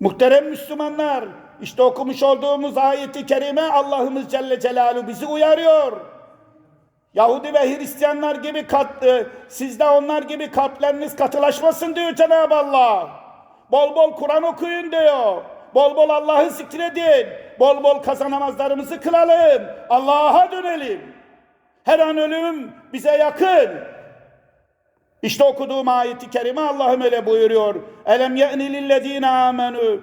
Muhterem Müslümanlar, işte okumuş olduğumuz ayeti kerime Allah'ımız Celle Celaluhu bizi uyarıyor. Yahudi ve Hristiyanlar gibi kat, e, sizde onlar gibi kalpleriniz katılaşmasın diyor Cenab-ı Allah. Bol bol Kur'an okuyun diyor. Bol bol Allah'ı zikredin. Bol bol kazanamazlarımızı kılalım. Allah'a dönelim. Her an ölüm bize yakın. İşte okuduğum ayeti kerime Allah'ım öyle buyuruyor. Elem ye'ni lillezine amenu.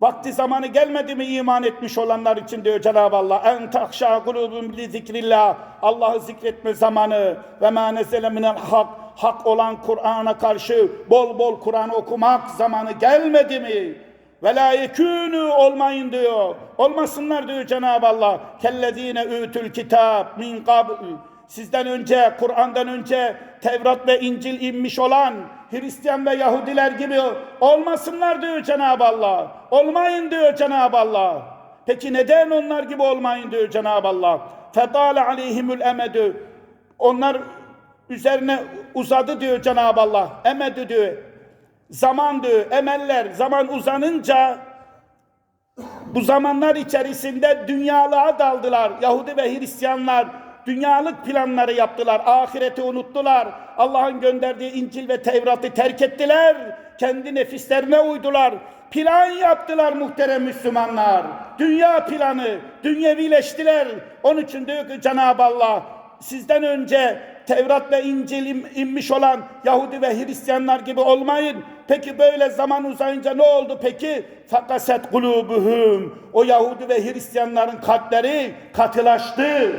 Vakti zamanı gelmedi mi iman etmiş olanlar için diyor Cenab-ı Allah. En takşa kulubum li zikrillah. Allah'ı zikretme zamanı. Ve ma nezele hak. Hak olan Kur'an'a karşı bol bol Kur'an okumak zamanı gelmedi mi? Ve la olmayın diyor. Olmasınlar diyor Cenab-ı Allah. Kellezine ütül kitap min qabl. Sizden önce, Kur'an'dan önce Tevrat ve İncil inmiş olan Hristiyan ve Yahudiler gibi olmasınlar diyor Cenab-ı Allah. Olmayın diyor Cenab-ı Allah. Peki neden onlar gibi olmayın diyor Cenab-ı Allah. Fedale aleyhimül emedü. Onlar üzerine uzadı diyor Cenab-ı Allah. Emedü diyor. Zaman diyor, emeller zaman uzanınca bu zamanlar içerisinde dünyalığa daldılar. Yahudi ve Hristiyanlar dünyalık planları yaptılar. Ahireti unuttular. Allah'ın gönderdiği İncil ve Tevrat'ı terk ettiler. Kendi nefislerine uydular. Plan yaptılar muhterem Müslümanlar. Dünya planı, dünyevileştiler. Onun için diyor ki Cenab-ı Allah sizden önce Tevrat ve İncil in- inmiş olan Yahudi ve Hristiyanlar gibi olmayın. Peki böyle zaman uzayınca ne oldu peki? Fakaset kulubuhum. O Yahudi ve Hristiyanların kalpleri katılaştı.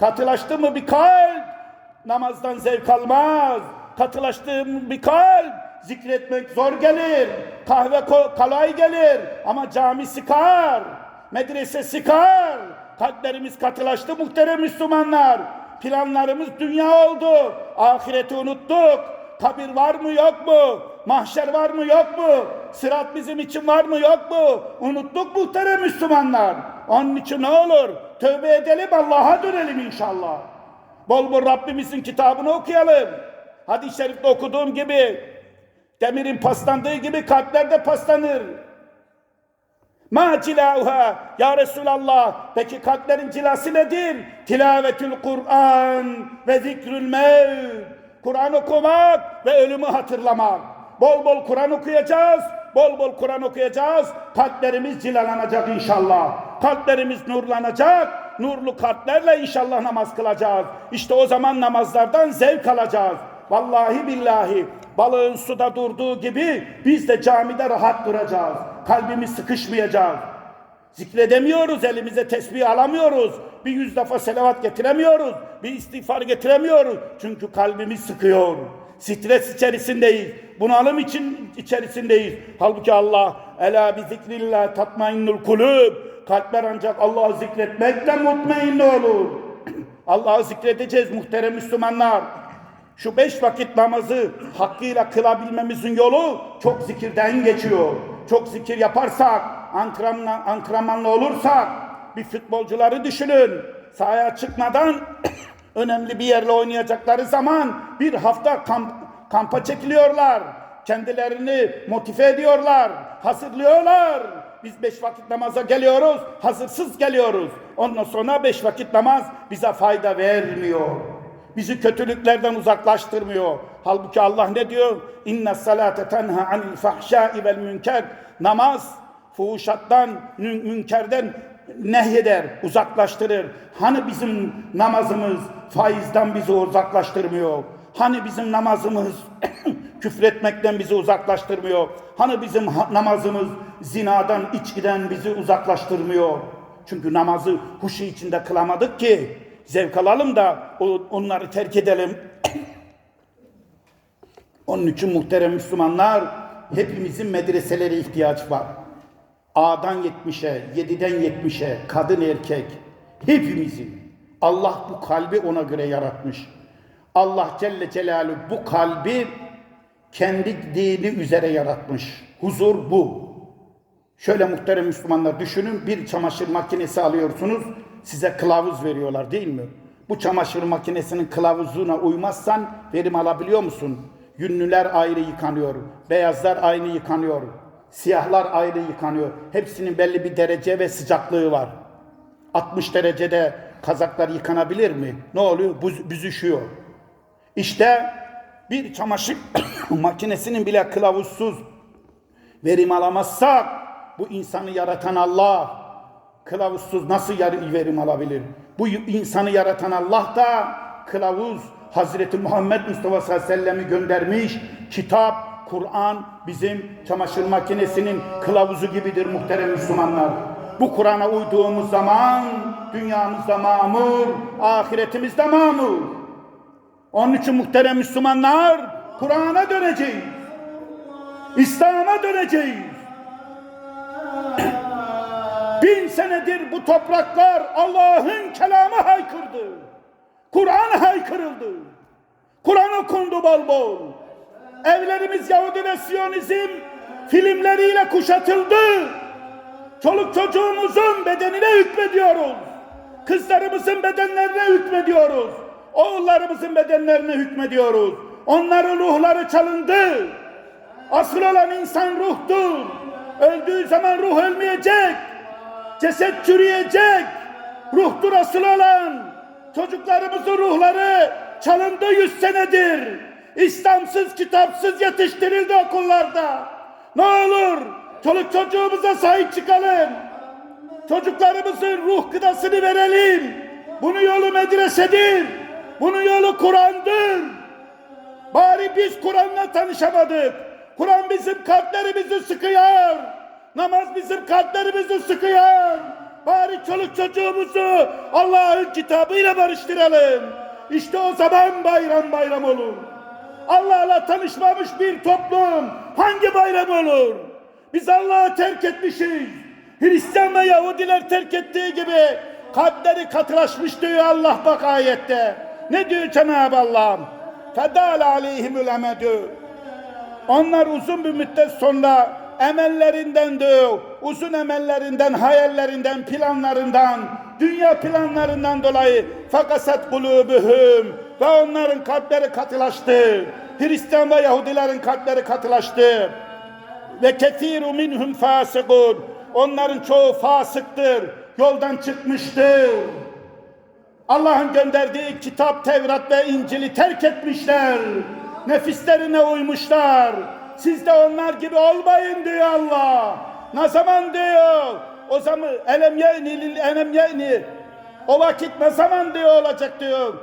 Katılaştı mı bir kalp namazdan zevk almaz. Katılaştı mı bir kalp zikretmek zor gelir. Kahve ko- kolay gelir ama cami sıkar. Medrese sıkar. Kalplerimiz katılaştı muhterem Müslümanlar. Planlarımız dünya oldu. Ahireti unuttuk. Kabir var mı yok mu? Mahşer var mı yok mu? Sırat bizim için var mı yok mu? Unuttuk muhterem Müslümanlar. Onun için ne olur? Tövbe edelim Allah'a dönelim inşallah. Bol bol Rabbimizin kitabını okuyalım. Hadis-i şerifte okuduğum gibi demirin paslandığı gibi kalpler de paslanır. Ma cilauha ya Resulallah. Peki kalplerin cilası nedir? Tilavetül Kur'an ve zikrül mevt. Kur'an okumak ve ölümü hatırlamak. Bol bol Kur'an okuyacağız. Bol bol Kur'an okuyacağız. Kalplerimiz cilalanacak inşallah. Kalplerimiz nurlanacak. Nurlu kalplerle inşallah namaz kılacağız. İşte o zaman namazlardan zevk alacağız. Vallahi billahi balığın suda durduğu gibi biz de camide rahat duracağız. Kalbimiz sıkışmayacak. Zikredemiyoruz, elimize tesbih alamıyoruz. Bir yüz defa selavat getiremiyoruz. Bir istiğfar getiremiyoruz. Çünkü kalbimiz sıkıyor. Stres içerisindeyiz. Bunalım için içerisindeyiz. Halbuki Allah ela bi zikrillah tatmainnul kulub. Kalpler ancak Allah'ı zikretmekle mutmain olur. Allah'ı zikredeceğiz muhterem Müslümanlar. Şu beş vakit namazı hakkıyla kılabilmemizin yolu çok zikirden geçiyor. Çok zikir yaparsak, antrenman, antrenmanlı olursak, bir futbolcuları düşünün. Sahaya çıkmadan önemli bir yerle oynayacakları zaman bir hafta kamp, kampa çekiliyorlar. Kendilerini motive ediyorlar, hazırlıyorlar. Biz beş vakit namaza geliyoruz, hazırsız geliyoruz. Ondan sonra beş vakit namaz bize fayda vermiyor. Bizi kötülüklerden uzaklaştırmıyor. Halbuki Allah ne diyor? İnne salate tenha anil fahşai vel münker. Namaz fuhuşattan, mün- münkerden nehyeder, uzaklaştırır. Hani bizim namazımız faizden bizi uzaklaştırmıyor? Hani bizim namazımız küfretmekten bizi uzaklaştırmıyor? Hani bizim namazımız zinadan, içkiden bizi uzaklaştırmıyor? Çünkü namazı huşu içinde kılamadık ki zevk alalım da onları terk edelim. Onun için muhterem Müslümanlar hepimizin medreselere ihtiyaç var. A'dan 70'e, 7'den 70'e, kadın erkek hepimizin. Allah bu kalbi ona göre yaratmış. Allah Celle Celaluhu bu kalbi kendi dini üzere yaratmış. Huzur bu. Şöyle muhterem Müslümanlar düşünün bir çamaşır makinesi alıyorsunuz size kılavuz veriyorlar değil mi? Bu çamaşır makinesinin kılavuzuna uymazsan verim alabiliyor musun? Yünlüler ayrı yıkanıyor, beyazlar aynı yıkanıyor. Siyahlar ayrı yıkanıyor. Hepsinin belli bir derece ve sıcaklığı var. 60 derecede kazaklar yıkanabilir mi? Ne oluyor? Buz, büzüşüyor. İşte bir çamaşır makinesinin bile kılavuzsuz verim alamazsak bu insanı yaratan Allah kılavuzsuz nasıl verim alabilir? Bu insanı yaratan Allah da kılavuz Hazreti Muhammed Mustafa sallallahu aleyhi ve sellem'i göndermiş. Kitap, Kur'an bizim çamaşır makinesinin kılavuzu gibidir muhterem Müslümanlar. Bu Kur'an'a uyduğumuz zaman dünyamızda mamur, ahiretimizde mamur. Onun için muhterem Müslümanlar Kur'an'a döneceğiz. İslam'a döneceğiz. Bin senedir bu topraklar Allah'ın kelamı haykırdı. Kur'an haykırıldı. Kur'an okundu bol bol. Evlerimiz Yahudi ve Siyonizm filmleriyle kuşatıldı. Çoluk çocuğumuzun bedenine hükmediyoruz. Kızlarımızın bedenlerine hükmediyoruz. Oğullarımızın bedenlerine hükmediyoruz. Onların ruhları çalındı. Asıl olan insan ruhtur. Öldüğü zaman ruh ölmeyecek. Ceset çürüyecek. Ruhtur asıl olan. Çocuklarımızın ruhları çalındı yüz senedir. İslamsız, kitapsız yetiştirildi okullarda. Ne olur çoluk çocuğumuza sahip çıkalım. Çocuklarımızın ruh gıdasını verelim. Bunun yolu medresedir. Bunun yolu Kur'an'dır. Bari biz Kur'an'la tanışamadık. Kur'an bizim kalplerimizi sıkıyor. Namaz bizim kalplerimizi sıkıyor. Bari çoluk çocuğumuzu Allah'ın kitabıyla barıştıralım. İşte o zaman bayram bayram olur. Allah'la tanışmamış bir toplum hangi bayram olur? Biz Allah'ı terk etmişiz. Hristiyan ve Yahudiler terk ettiği gibi kalpleri katılaşmış diyor Allah bak ayette. Ne diyor Cenab-ı Allah? Fedal aleyhimül emedü. Onlar uzun bir müddet sonra emellerinden diyor, uzun emellerinden, hayallerinden, planlarından, dünya planlarından dolayı fakasat kulubuhum ve onların kalpleri katılaştı. Hristiyan ve Yahudilerin kalpleri katılaştı. Ve kethiru minhum fasikun. Onların çoğu fasıktır. Yoldan çıkmıştır. Allah'ın gönderdiği kitap, Tevrat ve İncil'i terk etmişler. Nefislerine uymuşlar. Siz de onlar gibi olmayın diyor Allah. Ne zaman diyor? O zaman elem ye'ni lil ye'ni. O vakit ne zaman diyor olacak diyor.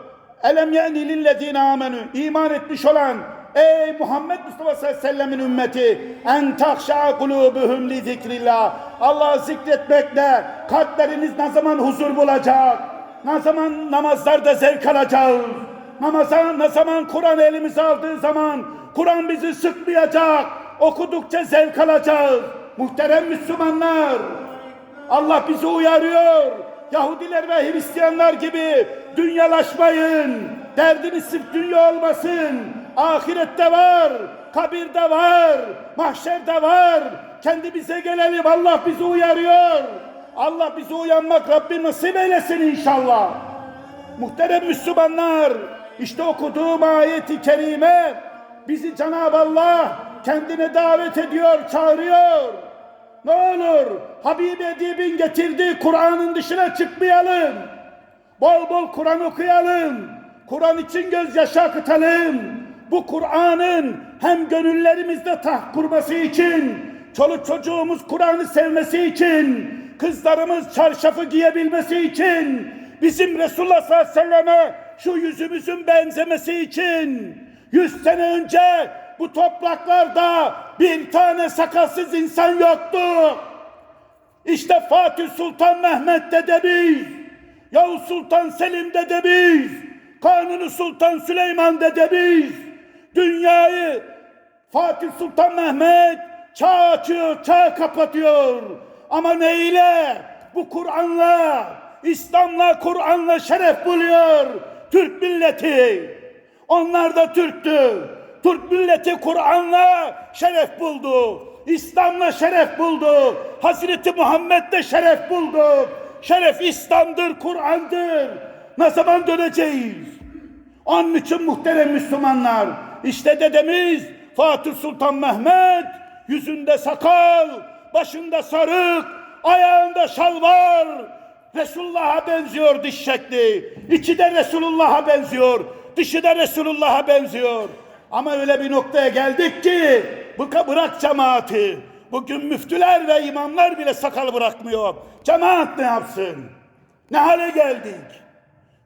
Elem ye'ni lillezine amenü. İman etmiş olan Ey Muhammed Mustafa sallallahu aleyhi ve sellemin ümmeti en tahşa kulubuhum li zikrillah. Allah'ı zikretmekle kalpleriniz ne zaman huzur bulacak? Ne zaman namazlarda zevk alacağız? Namaza ne zaman Kur'an elimize aldığı zaman Kur'an bizi sıkmayacak. Okudukça zevk alacağız. Muhterem Müslümanlar. Allah bizi uyarıyor. Yahudiler ve Hristiyanlar gibi dünyalaşmayın. Derdiniz sırf dünya olmasın. Ahirette var, kabirde var, mahşerde var. Kendimize gelelim. Allah bizi uyarıyor. Allah bizi uyanmak Rabbim nasip eylesin inşallah. Muhterem Müslümanlar, işte okuduğum ayeti kerime bizi Cenab-ı Allah kendine davet ediyor, çağırıyor. Ne olur Habib Edib'in getirdiği Kur'an'ın dışına çıkmayalım. Bol bol Kur'an okuyalım. Kur'an için gözyaşı akıtalım. Bu Kur'an'ın hem gönüllerimizde taht kurması için, çoluk çocuğumuz Kur'an'ı sevmesi için, kızlarımız çarşafı giyebilmesi için, bizim Resulullah sallallahu aleyhi ve selleme şu yüzümüzün benzemesi için, yüz sene önce bu topraklarda bir tane sakalsız insan yoktu. İşte Fatih Sultan Mehmet dedemiz, Yavuz Sultan Selim dedemiz, Kanuni Sultan Süleyman dedemiz, dünyayı Fatih Sultan Mehmet çağ açıyor, çağ kapatıyor. Ama neyle? Bu Kur'an'la, İslam'la, Kur'an'la şeref buluyor Türk milleti. Onlar da Türktü. Türk milleti Kur'an'la şeref buldu. İslam'la şeref buldu. Hazreti Muhammed de şeref buldu. Şeref İslam'dır, Kur'an'dır. Ne zaman döneceğiz? Onun için muhterem Müslümanlar, işte dedemiz Fatih Sultan Mehmet yüzünde sakal, başında sarık, ayağında şalvar. Resulullah'a benziyor dış şekli. İçi de Resulullah'a benziyor. Dışı da Resulullah'a benziyor. Ama öyle bir noktaya geldik ki bıka bırak cemaati. Bugün müftüler ve imamlar bile sakal bırakmıyor. Cemaat ne yapsın? Ne hale geldik?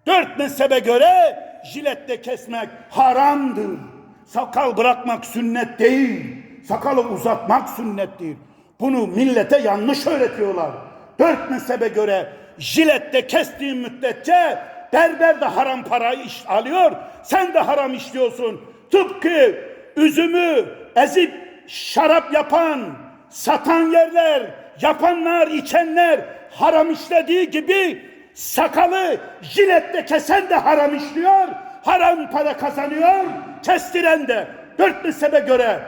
Dört mezhebe göre jiletle kesmek haramdır. Sakal bırakmak sünnet değil. Sakalı uzatmak sünnet değil. Bunu millete yanlış öğretiyorlar. Dört mezhebe göre jiletle kestiğin müddetçe berber de haram parayı iş alıyor. Sen de haram işliyorsun. Tıpkı üzümü ezip şarap yapan, satan yerler, yapanlar, içenler haram işlediği gibi sakalı jiletle kesen de haram işliyor, haram para kazanıyor, kestiren de. Dört mezhebe göre,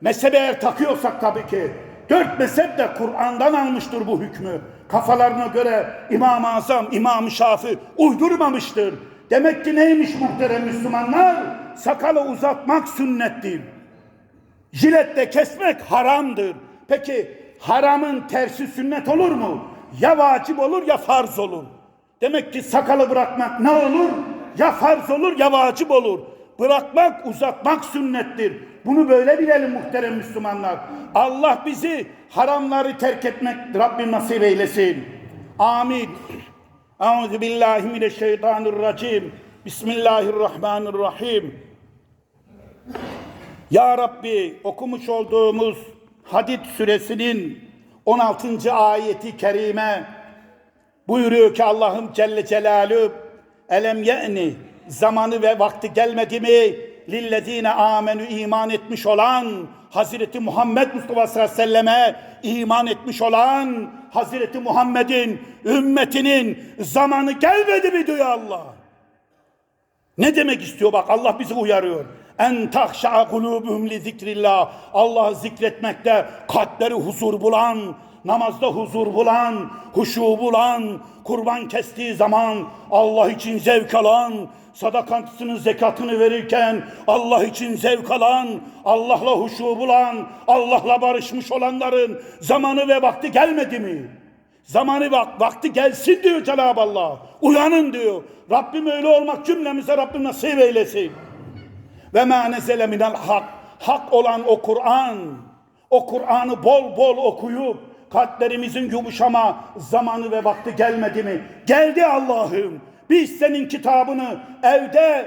mezhebe eğer takıyorsak tabii ki, dört mezhep de Kur'an'dan almıştır bu hükmü. Kafalarına göre İmam-ı Azam, İmam-ı Şafi uydurmamıştır. Demek ki neymiş muhterem Müslümanlar? Sakalı uzatmak sünnettir. Jiletle kesmek haramdır. Peki haramın tersi sünnet olur mu? Ya vacip olur ya farz olur. Demek ki sakalı bırakmak ne olur? Ya farz olur ya vacip olur. Bırakmak, uzatmak sünnettir. Bunu böyle bilelim muhterem Müslümanlar. Allah bizi haramları terk etmek Rabbim nasip eylesin. Amin. Euzu billahi mineşşeytanirracim. Bismillahirrahmanirrahim. Ya Rabbi okumuş olduğumuz Hadid suresinin 16. ayeti kerime buyuruyor ki Allah'ım Celle Celaluhu elem ye'ni zamanı ve vakti gelmedi mi lillezine amenü iman etmiş olan Hazreti Muhammed Mustafa sallallahu aleyhi ve selleme iman etmiş olan Hazreti Muhammed'in ümmetinin zamanı gelmedi mi diyor Allah. Ne demek istiyor bak Allah bizi uyarıyor. En tahşa'a kulubuhum li zikrillah. Allah'ı zikretmekte kalpleri huzur bulan, namazda huzur bulan, huşu bulan, kurban kestiği zaman Allah için zevk alan, sadakasının zekatını verirken Allah için zevk alan, Allah'la huşu bulan, Allah'la barışmış olanların zamanı ve vakti gelmedi mi? Zamanı bak, vakti gelsin diyor Cenab-ı Allah. Uyanın diyor. Rabbim öyle olmak cümlemize Rabbim nasip eylesin. Ve ma nezele minel hak. Hak olan o Kur'an. O Kur'an'ı bol bol okuyup kalplerimizin yumuşama zamanı ve vakti gelmedi mi? Geldi Allah'ım. Biz senin kitabını evde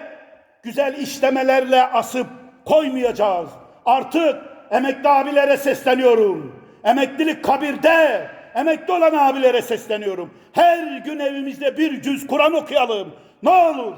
güzel işlemelerle asıp koymayacağız. Artık emekli abilere sesleniyorum. Emeklilik kabirde. Emekli olan abilere sesleniyorum. Her gün evimizde bir cüz Kur'an okuyalım. Ne olur.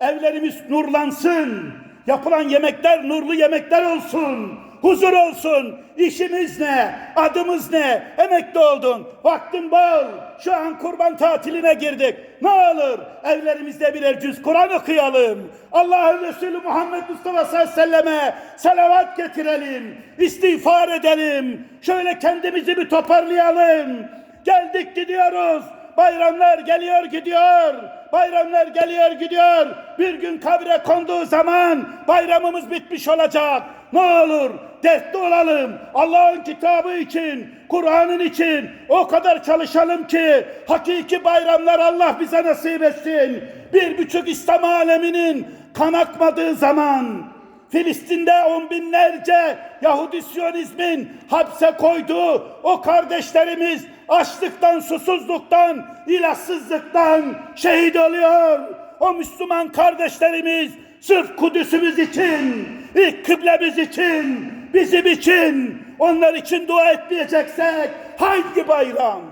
Evlerimiz nurlansın. Yapılan yemekler nurlu yemekler olsun. Huzur olsun. İşimiz ne? Adımız ne? Emekli oldun. Vaktin bol. Şu an kurban tatiline girdik. Ne olur evlerimizde birer cüz Kur'an okuyalım. Allah'ın Resulü Muhammed Mustafa sallallahu aleyhi ve selleme salavat getirelim. İstiğfar edelim. Şöyle kendimizi bir toparlayalım. Geldik gidiyoruz. Bayramlar geliyor gidiyor. Bayramlar geliyor gidiyor. Bir gün kabre konduğu zaman bayramımız bitmiş olacak. Ne olur dertli olalım. Allah'ın kitabı için, Kur'an'ın için o kadar çalışalım ki hakiki bayramlar Allah bize nasip etsin. Bir buçuk İslam aleminin kan akmadığı zaman Filistin'de on binlerce Yahudi Siyonizmin hapse koyduğu o kardeşlerimiz açlıktan, susuzluktan, ilahsızlıktan şehit oluyor. O Müslüman kardeşlerimiz sırf Kudüs'ümüz için, ilk kıblemiz için, bizim için, onlar için dua etmeyeceksek hangi bayram?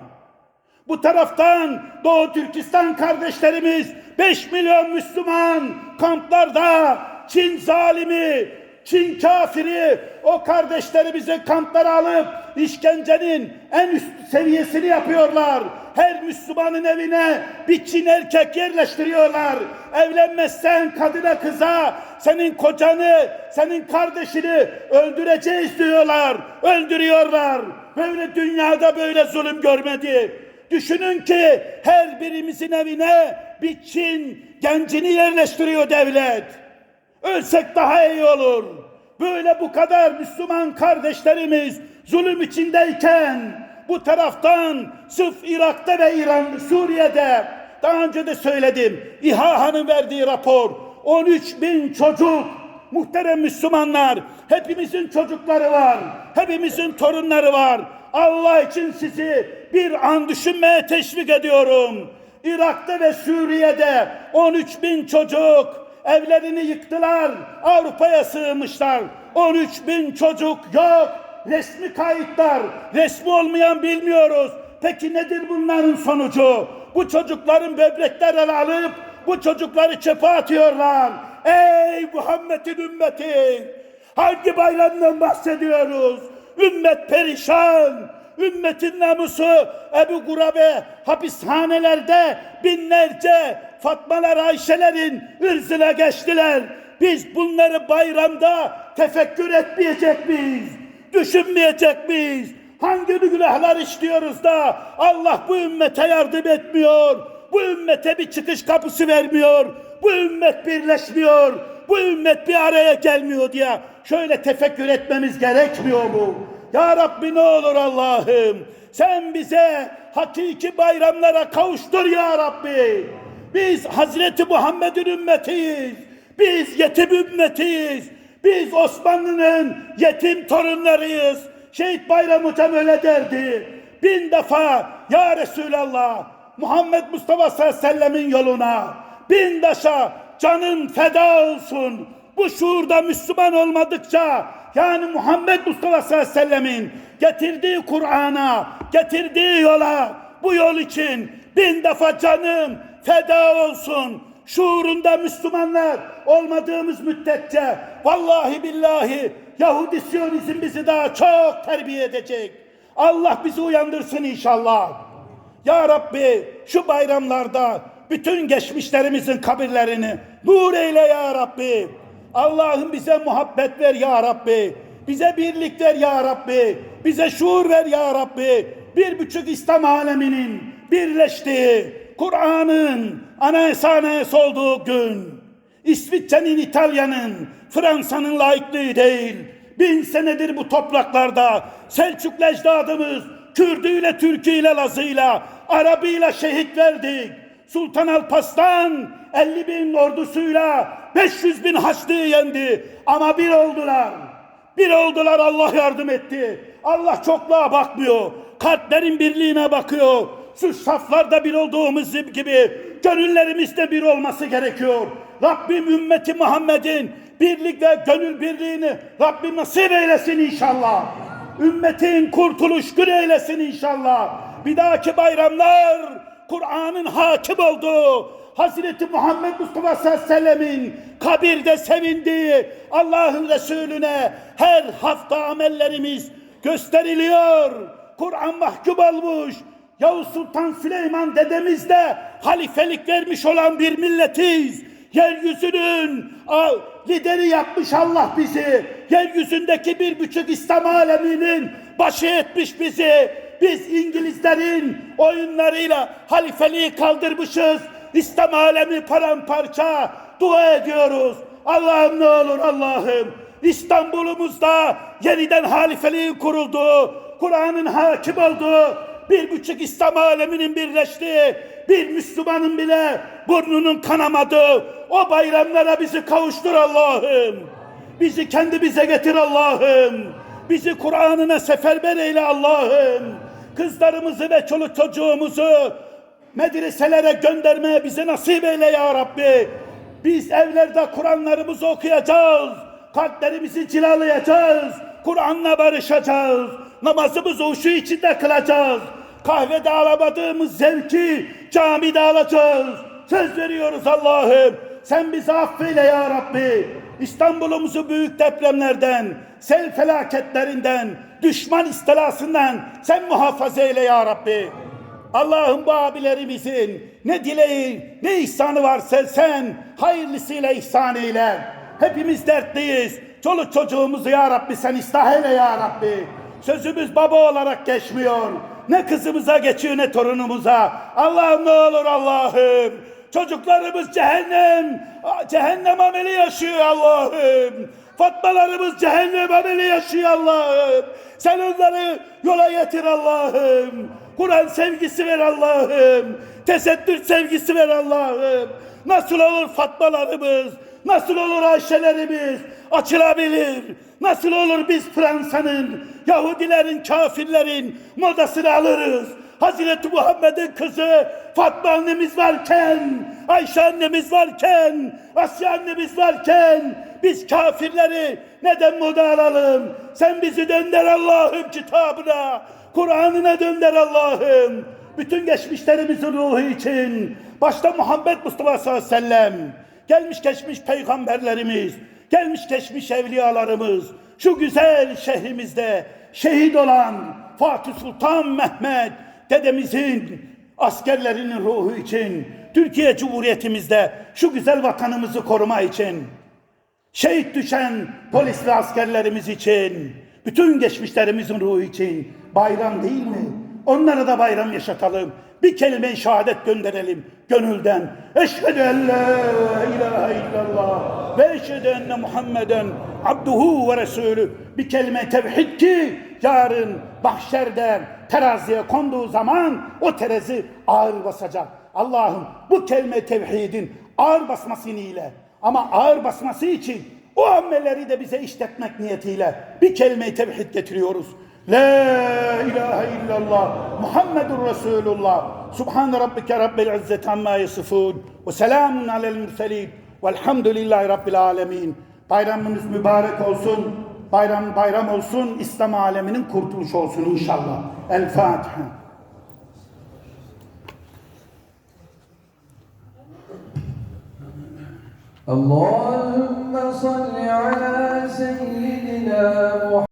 Bu taraftan Doğu Türkistan kardeşlerimiz 5 milyon Müslüman kamplarda Çin zalimi, Çin kafiri o kardeşlerimizi kamplara alıp işkencenin en üst seviyesini yapıyorlar. Her Müslümanın evine bir Çin erkek yerleştiriyorlar. Evlenmezsen kadına kıza senin kocanı, senin kardeşini öldüreceğiz diyorlar. Öldürüyorlar. Böyle dünyada böyle zulüm görmedi. Düşünün ki her birimizin evine bir Çin gencini yerleştiriyor devlet. Ölsek daha iyi olur. Böyle bu kadar Müslüman kardeşlerimiz zulüm içindeyken bu taraftan sırf Irak'ta ve İran, Suriye'de daha önce de söyledim. İHA'nın verdiği rapor 13 bin çocuk muhterem Müslümanlar hepimizin çocukları var. Hepimizin torunları var. Allah için sizi bir an düşünmeye teşvik ediyorum. Irak'ta ve Suriye'de 13 bin çocuk evlerini yıktılar. Avrupa'ya sığınmışlar. 13 bin çocuk yok. Resmi kayıtlar. Resmi olmayan bilmiyoruz. Peki nedir bunların sonucu? Bu çocukların böbreklerini alıp bu çocukları çöpe atıyorlar. Ey Muhammed'in ümmeti! Hangi bayramdan bahsediyoruz? Ümmet perişan. Ümmetin namusu Ebu Gurabe hapishanelerde binlerce Fatmalar Ayşelerin ırzına geçtiler. Biz bunları bayramda tefekkür etmeyecek miyiz? Düşünmeyecek miyiz? Hangi günahlar işliyoruz da Allah bu ümmete yardım etmiyor? Bu ümmete bir çıkış kapısı vermiyor. Bu ümmet birleşmiyor. Bu ümmet bir araya gelmiyor diye şöyle tefekkür etmemiz gerekmiyor mu? Ya Rabbi ne olur Allah'ım sen bize hakiki bayramlara kavuştur ya Rabbi. Biz Hazreti Muhammed'in ümmetiyiz. Biz yetim ümmetiyiz. Biz Osmanlı'nın yetim torunlarıyız. Şehit Bayram Hocam öyle derdi. Bin defa ya Resulallah Muhammed Mustafa sallallahu aleyhi ve sellemin yoluna bin defa canın feda olsun. Bu şuurda Müslüman olmadıkça yani Muhammed Mustafa sallallahu aleyhi ve sellemin getirdiği Kur'an'a, getirdiği yola bu yol için bin defa canım feda olsun. Şuurunda Müslümanlar olmadığımız müddetçe vallahi billahi Yahudi Siyonizm bizi daha çok terbiye edecek. Allah bizi uyandırsın inşallah. Ya Rabbi şu bayramlarda bütün geçmişlerimizin kabirlerini nur eyle ya Rabbi. Allah'ım bize muhabbet ver ya Rabbi. Bize birlik ver ya Rabbi. Bize şuur ver ya Rabbi. Bir buçuk İslam aleminin birleştiği, Kur'an'ın anayasa anayasa olduğu gün, İsviçre'nin, İtalya'nın, Fransa'nın laikliği değil, bin senedir bu topraklarda Selçuklu ecdadımız Kürdüyle, Türküyle, Lazıyla, Arabıyla şehit verdik. Sultan Alparslan 50 bin ordusuyla 500 bin Haçlı'yı yendi. Ama bir oldular. Bir oldular Allah yardım etti. Allah çokluğa bakmıyor. Kalplerin birliğine bakıyor. Şu saflarda bir olduğumuz gibi gönüllerimizde bir olması gerekiyor. Rabbim ümmeti Muhammed'in birlik ve gönül birliğini Rabbim nasip eylesin inşallah. Ümmetin kurtuluş günü eylesin inşallah. Bir dahaki bayramlar Kur'an'ın hakim olduğu Hazreti Muhammed Mustafa sallallahu sellemin kabirde sevindiği Allah'ın Resulüne her hafta amellerimiz gösteriliyor. Kur'an mahkum olmuş. Yavuz Sultan Süleyman dedemiz de halifelik vermiş olan bir milletiz. Yeryüzünün lideri yapmış Allah bizi. Yeryüzündeki bir buçuk İslam aleminin başı etmiş bizi. Biz İngilizlerin oyunlarıyla halifeliği kaldırmışız. İslam alemi paramparça dua ediyoruz. Allah'ım ne olur Allah'ım. İstanbul'umuzda yeniden halifeliğin kurulduğu, Kur'an'ın hakim olduğu, bir buçuk İslam aleminin birleştiği, bir Müslümanın bile burnunun kanamadığı o bayramlara bizi kavuştur Allah'ım. Bizi kendimize getir Allah'ım. Bizi Kur'an'ına seferber eyle Allah'ım. Kızlarımızı ve çoluk çocuğumuzu medreselere göndermeye bize nasip eyle ya Rabbi. Biz evlerde Kur'anlarımızı okuyacağız. Kalplerimizi cilalayacağız. Kur'an'la barışacağız. Namazımızı huşu içinde kılacağız. Kahvede alamadığımız zevki camide alacağız. Söz veriyoruz Allah'ım. Sen bizi affeyle ya Rabbi. İstanbul'umuzu büyük depremlerden, sel felaketlerinden, düşman istilasından sen muhafaza eyle ya Rabbi. Allah'ım bu abilerimizin ne dileği ne ihsanı varsa sen hayırlısıyla ihsan eyle. Hepimiz dertliyiz. Çoluk çocuğumuzu ya Rabbi sen ıslah eyle ya Rabbi. Sözümüz baba olarak geçmiyor. Ne kızımıza geçiyor ne torunumuza. Allah'ım ne olur Allah'ım. Çocuklarımız cehennem, cehennem ameli yaşıyor Allah'ım. Fatmalarımız cehennem ameli yaşıyor Allah'ım. Sen onları yola getir Allah'ım. Kur'an sevgisi ver Allah'ım. Tesettür sevgisi ver Allah'ım. Nasıl olur Fatmalarımız, nasıl olur Ayşelerimiz açılabilir? Nasıl olur biz Fransa'nın, Yahudilerin, kafirlerin modasını alırız? Hazreti Muhammed'in kızı Fatma annemiz varken, Ayşe annemiz varken, Asya annemiz varken biz kafirleri neden moda alalım? Sen bizi dönder Allah'ım kitabına, Kur'an'ına dönder Allah'ım. Bütün geçmişlerimizin ruhu için, başta Muhammed Mustafa sallallahu aleyhi ve sellem, gelmiş geçmiş peygamberlerimiz, gelmiş geçmiş evliyalarımız, şu güzel şehrimizde şehit olan Fatih Sultan Mehmet dedemizin askerlerinin ruhu için, Türkiye Cumhuriyetimizde şu güzel vatanımızı koruma için, şehit düşen polis ve askerlerimiz için, bütün geçmişlerimizin ruhu için bayram değil mi? Onlara da bayram yaşatalım. Bir kelime-i şehadet gönderelim gönülden. Eşhedü en la ilahe illallah ve eşhedü enne Muhammeden abduhu ve resulü. Bir kelime tevhid ki yarın mahşerde teraziye konduğu zaman o terazi ağır basacak. Allah'ım bu kelime tevhidin ağır basmasını ile ama ağır basması için o amelleri de bize işletmek niyetiyle bir kelime-i tevhid getiriyoruz. La ilahe illallah Muhammedur Resulullah Subhan rabbike rabbil izzeti amma yasifun ve selamun alel murselin velhamdülillahi rabbil alemin. Bayramınız mübarek olsun. Bayram bayram olsun. İslam aleminin kurtuluşu olsun inşallah. El Fatiha. اللهم صل على سيدنا محمد